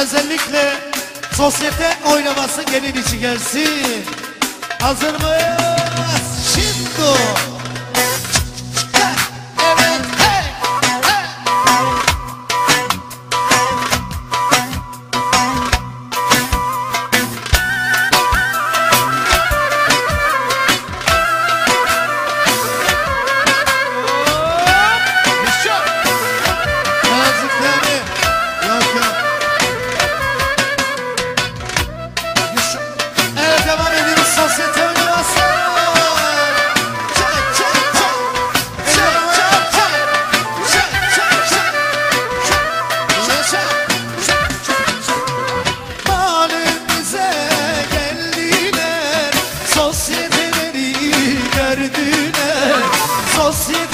Özellikle sosyete oynaması gelin içi gelsin. Hazır mıyız? Şimdi. derdine Sosyete